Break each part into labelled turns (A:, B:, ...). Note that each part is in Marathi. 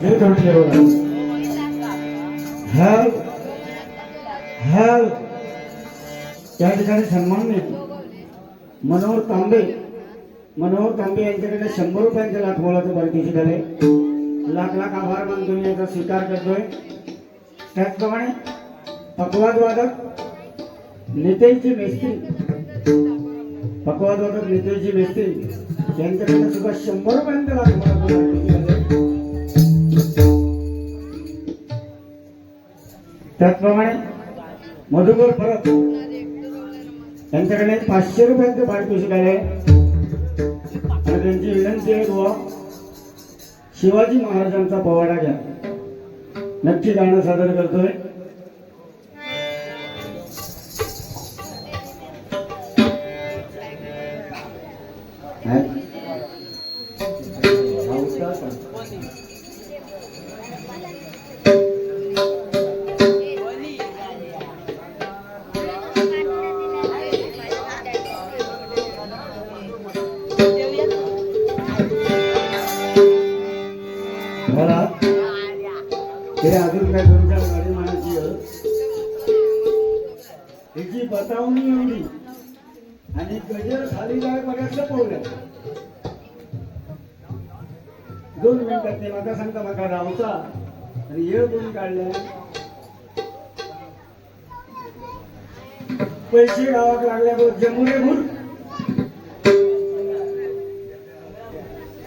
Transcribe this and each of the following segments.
A: त्या ठिकाणी सन्मान मिळतो मनोहर तांबे मनोहर तांबे यांच्याकडे शंभर रुपयांच्या लाख मोलाचं पारितोषिक झाले लाख लाख आभार मानतो मी याचा स्वीकार करतोय. त्याचप्रमाणे पकवाद वादक नितेशजी मेस्त्री. पकवाद वादक नितेशजी मेस्त्री यांच्याकडे सुद्धा शंभर रुपयांच्या लाख मोलाचं त्याचप्रमाणे मधुकर परत त्यांच्याकडे पाचशे रुपयांचं पारितोषिक आहे आणि त्यांची विनंती आहे बुवा शिवाजी महाराजांचा पवाडा घ्या. नक्की गाणं सादर करतोय. Right?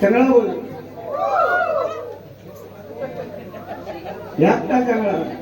A: चांगला बोल. एकटा चांगला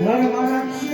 A: Merhaba.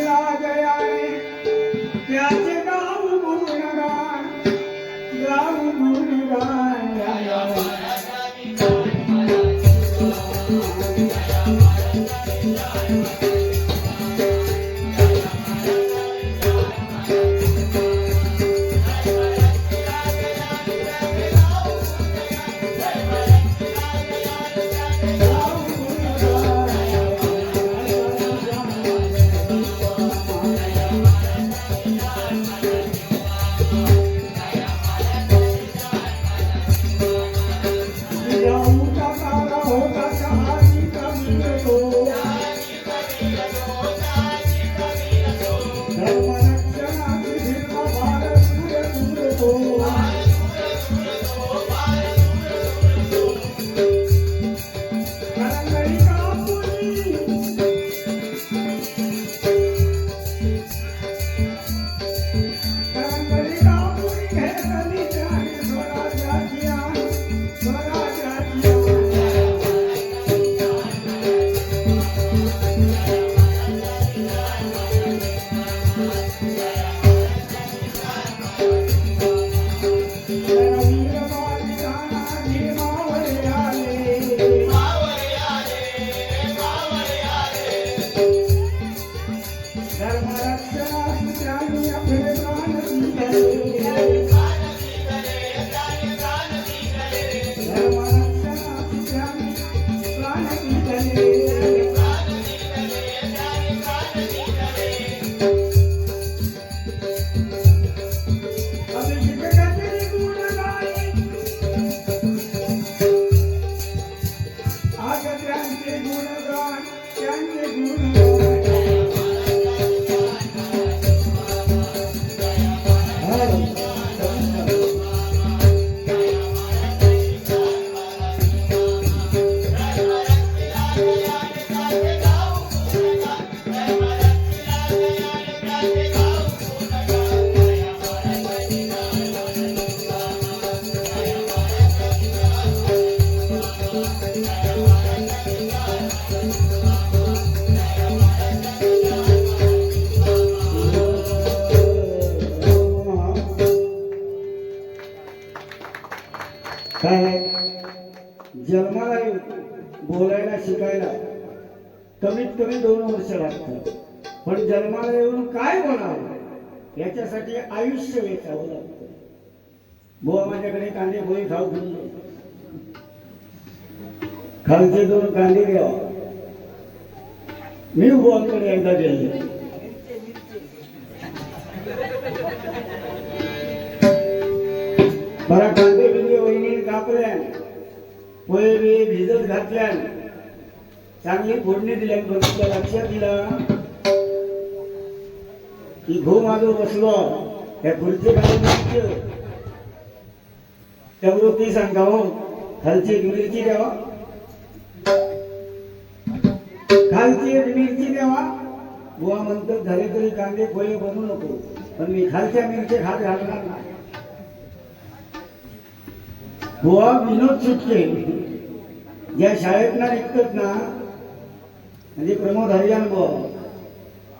A: कमीत कमी दोन वर्ष लागतात. पण जन्माला येऊन काय बोलावं याच्यासाठी आयुष्य वेचावं लागतं. बुवा माझ्याकडे कांदे पोहे खाऊ दिले खालचे दोन कांदे द्यावा मी बुवाकडे एकदा गेले. बरा कांदे बिंदे वहिनी कापल्या पोहे बी भिजत घातल्या चांगली फोडणी दिल्या पण लक्षात दिला. की घो माझो बसलो. त्या खुर्ची खाली त्याबरोबर ती सांगा हो. खालची एक मिरची द्यावा. खालची एक मिरची द्यावा. बुवा म्हणतात झाले तरी कांदे पोहे बनवू नको. पण मी खालच्या मिरची खात घालणार नाही. बुवा विनोद सुटके. ज्या शाळेत ना निघतात ना म्हणजे प्रमोद हरियाण बुवा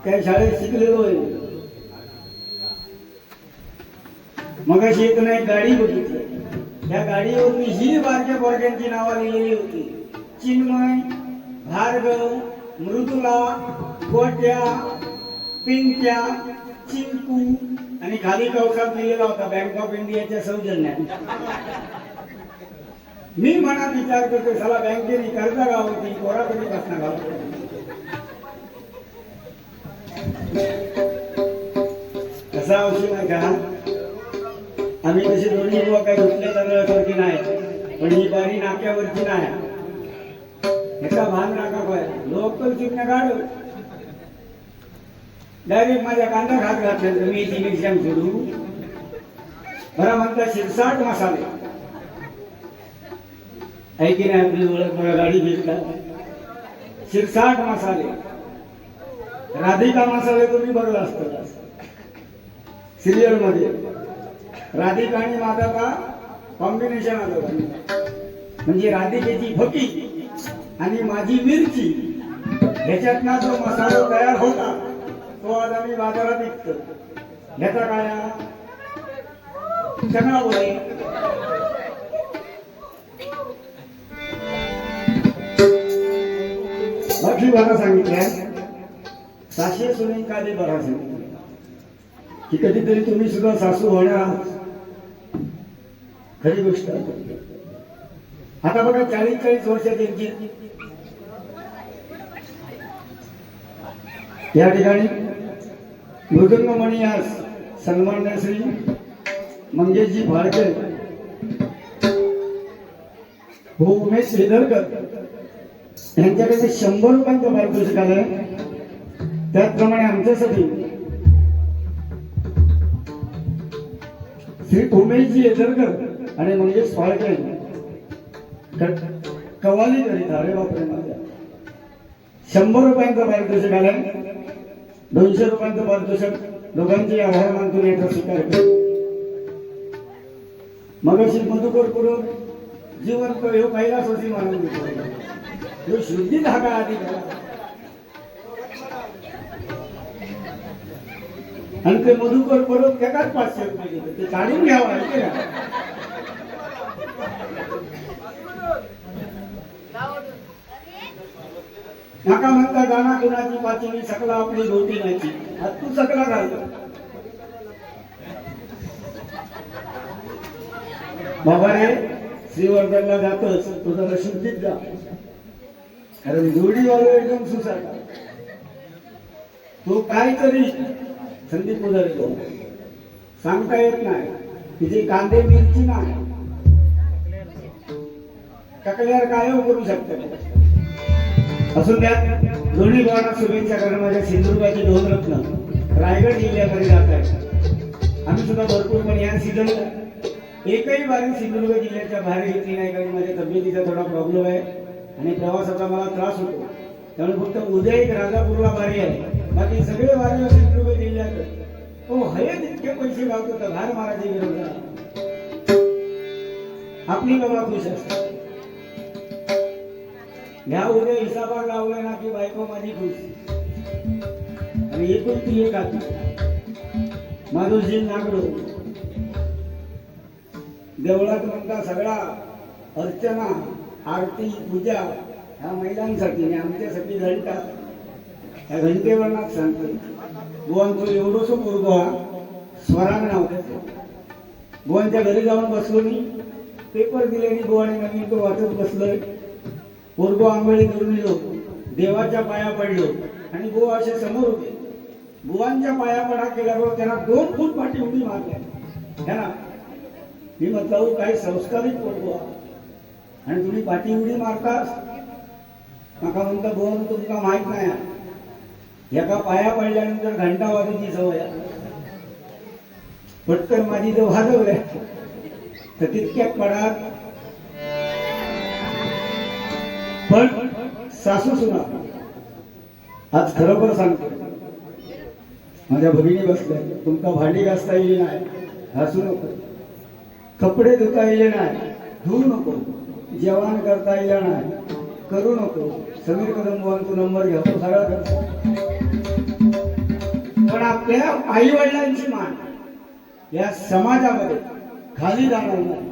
A: त्या शाळेत शिकलेलो आहे मगाशी एक एक गाडी बघितली. त्या गाडीवरती ही बारक्या बोरक्यांची नावं लिहिलेली होती. चिन्मय भार्गव मृदुला गोट्या पिंट्या चिंकू आणि खाली कवसात लिहिलेला होता बँक ऑफ इंडियाच्या सौजन्यात. मी मनात विचार करतो साला बँकेने कर्ज गावती कोरा कधी बसणार गावती कसा औषध नाही का? आम्ही तशी दोन्ही युवा काही धुतले तांदळासारखी नाही पण ही बारी नाक्यावरची नाही. ह्याचा भान नाका काय लोकल चिन्ह काढू. डायरेक्ट माझ्या कांदा खात घातल्या मी ती मिरच्याम सोडू. बरं म्हणतात शिरसाट मसाले. आहे की नाही आपली ओळख मला गाडी घेतला शिरसाट मसाले. राधिका मसाले तुम्ही बघला असतो. सिरियलमध्ये राधिका आणि माधवचा कॉम्बिनेशन आलं म्हणजे राधिकेची फकी आणि माझी मिरची ह्याच्यातनं जो मसाला तयार होता तो आज आम्ही बाजारात विकतो. ह्याचा काय चणा बोले बाकी बरा सांगितल्या. साशे सुनील काले बरा सांगितलं. की कधीतरी तुम्ही सुद्धा सासू होणार खरी गोष्ट आता बघा चाळीस चाळीस वर्ष त्यांची या ठिकाणी मृदंगमणी आज सन्मान्य श्री मंगेशजी भाडके हो उमेश श्रीधरकर यांच्याकडे शंभर रुपयांचं पारितोषिक आलं त्याचप्रमाणे आमच्यासाठी श्री उमेशजी येजरकर आणि मंगेश फाळके कवाली करीत अरे बापरे माझ्या. शंभर रुपयांचं पारितोषिक आलं दोनशे रुपयांचं पारितोषिक. दोघांचे आभार मानतो याचा स्वीकार केला मग अशी मधुकर करून जीवन हे कैलास होती मानून घेतो ह्यो शुद्धी धागा आधी आणि ते मधुकर परत त्याकाच पाचशे रुपये ते काढून घ्यावं ऐकते का नका म्हणता जाणा कुणाची पाचवी सकला आपली धोती नाही आज तू सकला घालतो बाबा रे श्रीवर्धनला जातोच तो शुद्धीत जा। कारण जोडीवालो एकदम सुसाटा. तो काय तरी संदीप उदरतो सांगता येत नाही. तिची कांदे मिरची नाही. टाकल्यावर काय करू शकते. असून त्यात दोन्ही भावांना शुभेच्छा कारण माझ्या सिंधुदुर्गाचे दोन रत्न रायगड जिल्ह्याकडे जात आहेत. आम्ही सुद्धा भरपूर पण या सीझन एकही बारी सिंधुदुर्ग जिल्ह्याच्या बाहेर घेतली नाही कारण माझ्या तब्येतीचा थोडा प्रॉब्लेम आहे. आणि प्रवासाचा मला त्रास होतो. त्यामुळे फक्त उद्या एक राजापूरला भारी आहे. बाकी सगळे वारी दिले जिल्ह्यात हो हये तितके पैसे लावतो तर भार मारायची गरज आपली बाबा खुश असतात. ह्या उद्या हिसाबा लावला ना की बायको माझी खुश. आणि एकूण ती एक आता माधुजी नागडो. देवळात म्हणता सगळा अर्चना. आरती पूजा ह्या महिलांसाठी आणि आमच्यासाठी घंटा ह्या घंटेवर सांगतो. बुवांचं एवढंसं हा स्वरांग नाव त्याचं बुवांच्या घरी जाऊन बसलो मी. पेपर दिले आणि बुवाने नवीन तो वाचत बसलोय. पोरगो आंघोळी करून येलो देवाच्या पाया पडलो आणि बुवा असे समोर होते. बुवांच्या पाया पडा केल्याबरोबर त्यांना दोन फूट पाठी उभी मारल्या ना मी म्हटलं काही संस्कारित पोरगो हा." आणि तुम्ही पाठी उडी मारतास नका म्हणता बोल तुमका माहीत नाही. हा. एका पाया पडल्यानंतर घंटा वाजूची सवय पटकन माझी जर वाजवल्या तर तितक्यात पडात पण सासू सुना. आज खरोखर सांगतो माझ्या भगिनी बसल्या. तुमका भांडी घासता येईल नाही? घासू नको. कपडे धुता येईल नाही? धुवू नको. जेवण करता येईल नाही. करू नको. समीर कदम तू नंबर घेतो हो, सगळा करतो पण आपल्या आई वडिलांची मान या समाजामध्ये खाली जाणार नाही.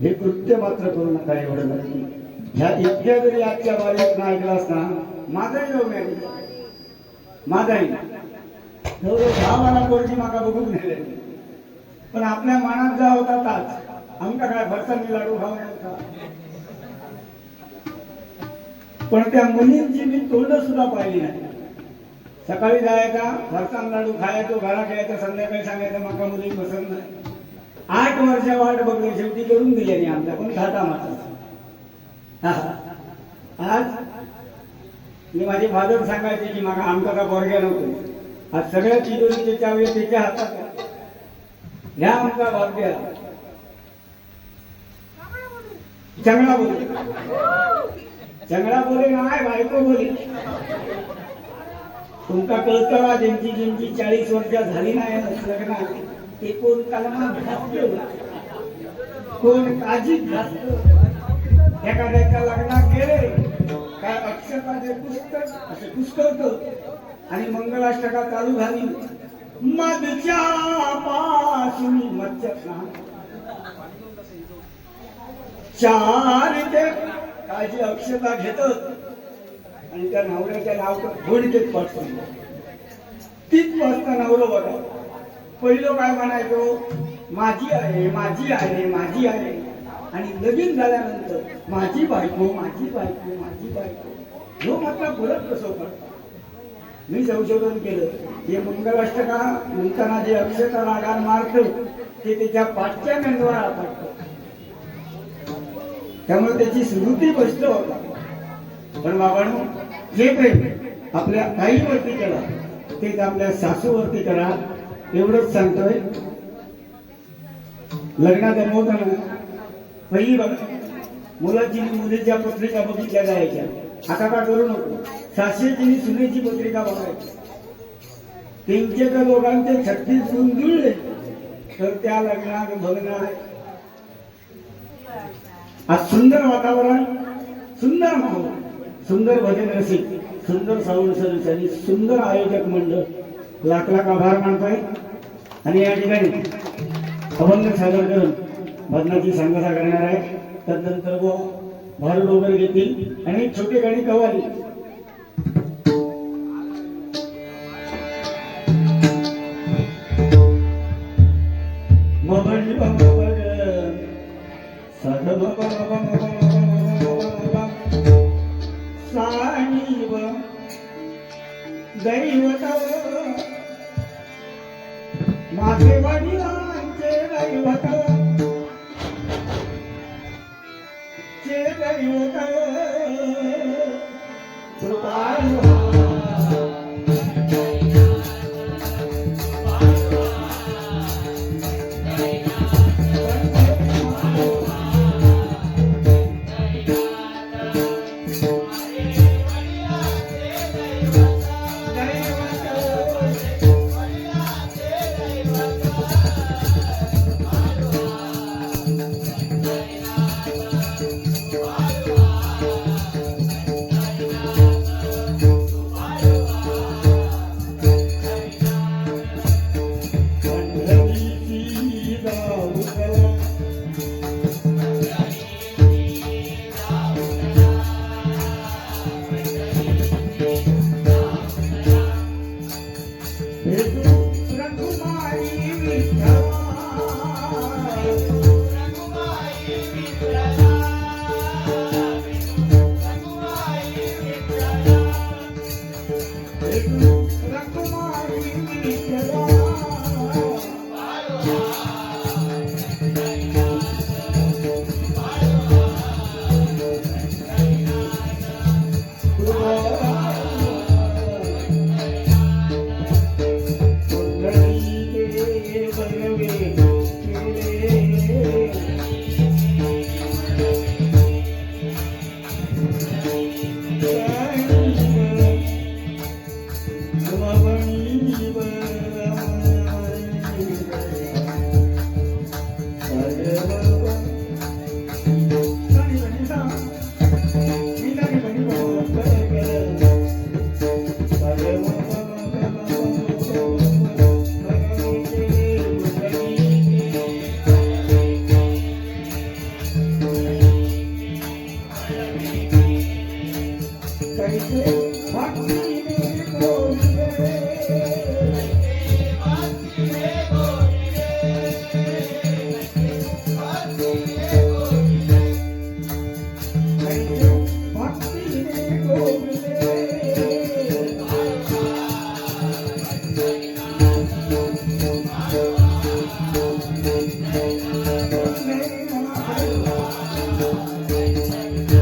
A: हे कृत्य मात्र करू नका एवढं नाही ह्या इतक्या जरी आजच्या बारीक ना ऐकला असता माझाही जाऊ नये माझाही. एवढं दहा मला कोटी माका बघून नेले पण आपल्या मनात जा होता ताच आमका काय भरसांनी लाडू खाऊ नका. पण त्या मुलींची मी तोंड सुद्धा पाहिली नाही. सकाळी जायचा भरसांग लाडू खायचो घरात यायचं संध्याकाळी सांगायचं माका मुली पसंत नाही. आठ वर्ष वाट बघली शेवटी करून दिली आमच्या पण थाटा माता आज मी माझी फादर सांगायचे की माका आमचा का बोरग्या नव्हतो. आज सगळ्या चिडोरीचे चावे त्याच्या हातात घ्या आमचा भाग्य चंगळा बोले. चंगळा बोले नाही बायको बोले. तुमका कळतं का ज्यांची ज्यांची चाळीस वर्ष झाली नाही लग्न? ते कोण कलमा घासलं कोण काजी घासलं एखाद्याच्या लग्नात गेले काय अक्षताचे पुस्तक असे पुस्तक आणि मंगलाष्टका चालू झाली. मधच्या पासून मज्जत ना चार ते काळजी अक्षता घेतात. आणि त्या नवऱ्याच्या नाव घोडीतेच पाठवून तीच वाजता नवरं बघा. पहिलं काय म्हणायचो? माझी आहे माझी आहे माझी आहे. आणि लगीन झाल्यानंतर माझी बायको माझी बायको माझी बायको. ह्यो मात्र परत कसं पडतो? मी संशोधन केलं. हे मंगलाष्टका म्हणताना जे अक्षता रागान मारतो ते त्याच्या पाठच्या मेंदवाला पाठतो त्यामुळे त्याची स्मृती भ्रष्ट होता पण बाबांनो जे प्रेम आपल्या आईवरती करा तेच आपल्या सासूवरती करा एवढंच सांगतोय. लग्नात जमवताना पहिली बघा मुलाची मुलीच्या पत्रिका बघितल्या जायच्या. आता का करू नको. सासऱ्याची सुनेची पत्रिका बघायची. त्यांचे तर दोघांचे छत्तीस गुण जुळले तर त्या लग्नात भगणार आज सुंदर वातावरण सुंदर माहोल सुंदर भजन रसिक सुंदर साऊंड सर्विस आणि सुंदर आयोजक मंडळ लाख लाख आभार मानतोय. आणि या ठिकाणी अभंग सादर करून भजनाची सांगता करणार आहे तदनंतर व भार वगैरे घेतील आणि छोटी गाणी कवाली बब दैवत। माझे वडिलांचे दैवत। चे दैवत। Thank you.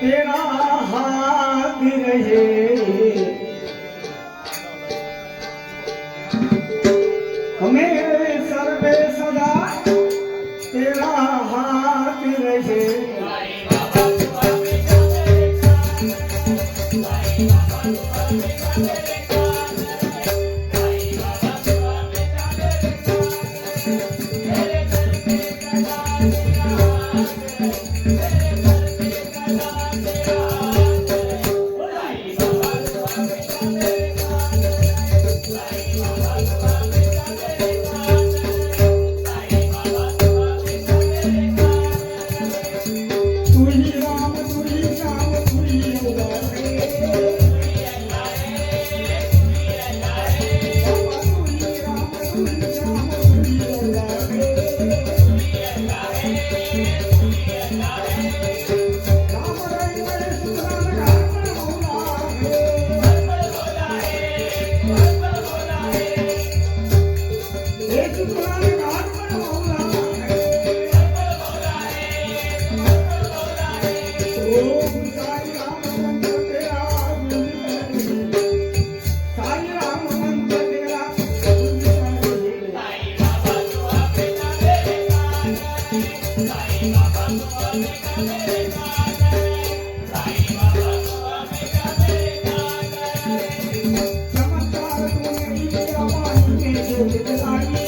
A: तेरा हाथ रहे Thank you.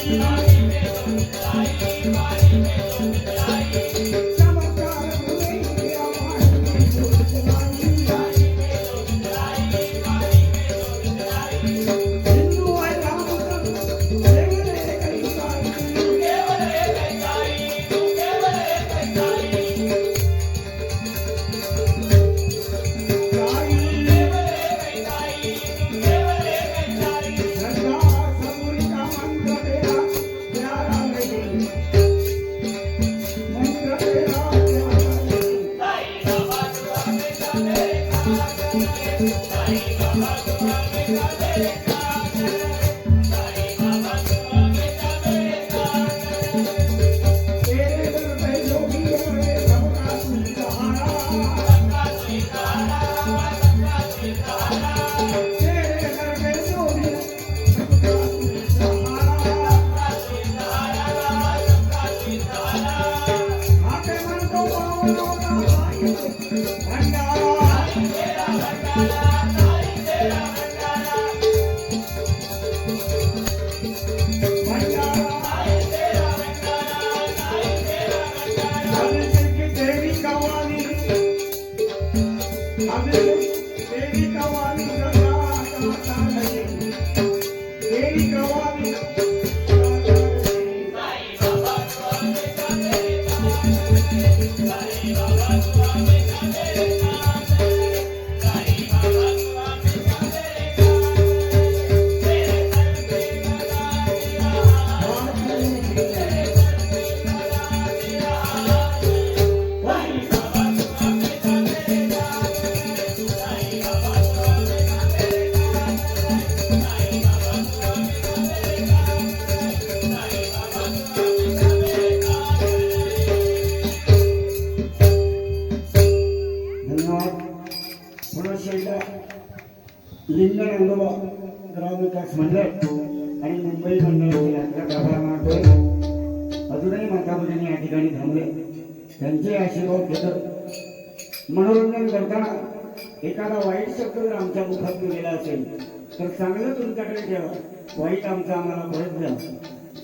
A: करण्याचा आम्हाला प्रयत्न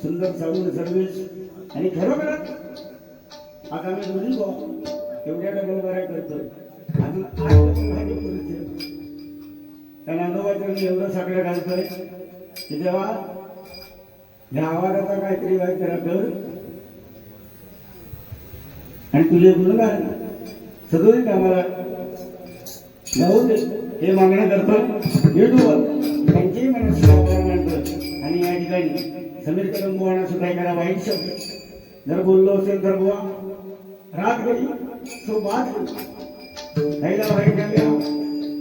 A: सुंदर साऊंड सर्व्हिस आणि खरोखरच आता मी दोन्ही भाऊ एवढ्या डबल बऱ्या करतोय. अजून कारण अनुभवाचं मी एवढं सगळं घालतोय की जेव्हा या आवाजाचा काहीतरी वाईट करा कर आणि तुझे गुणगान सदोरी कामाला जाऊ दे. हे मागण्या करतो युट्यूबवर त्यांचेही मनस्वी आभार मानतो आणि या ठिकाणी समीर कदम सुद्धा एखादा वाईट शब्द. जर बोललो असेल तर बुवा रात गडी तो बाद गई पहिला वाईट झाल्या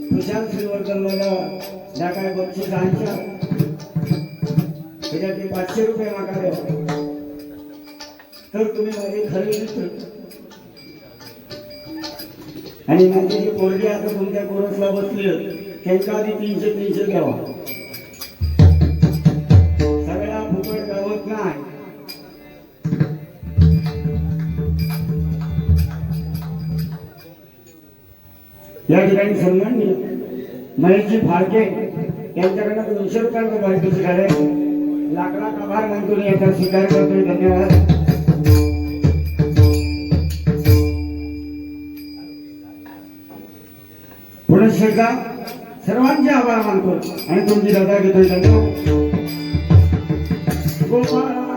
A: खुशाल श्रीवर्धनला ज्या काय बक्षीस आणशा त्याच्यात पाचशे रुपये मागा द्यावा तर तुम्ही माझे खरे मित्र. आणि माझे जे पोरगे आता तुमच्या कोरसला बसले त्यांच्या आधी तीनशे तीनशे द्यावा. या ठिकाणी सन्माननीय महेशजी फाळके यांच्याकडनं दोनशे रुपयांचं पारितोषिक आले लाकडा आभार मानतो याचा स्वीकार करतो. धन्यवाद. पुढे एकदा सर्वांचे आभार मानतो आणि तुमची रजा घेतोय. धन्यवाद. गोपाळ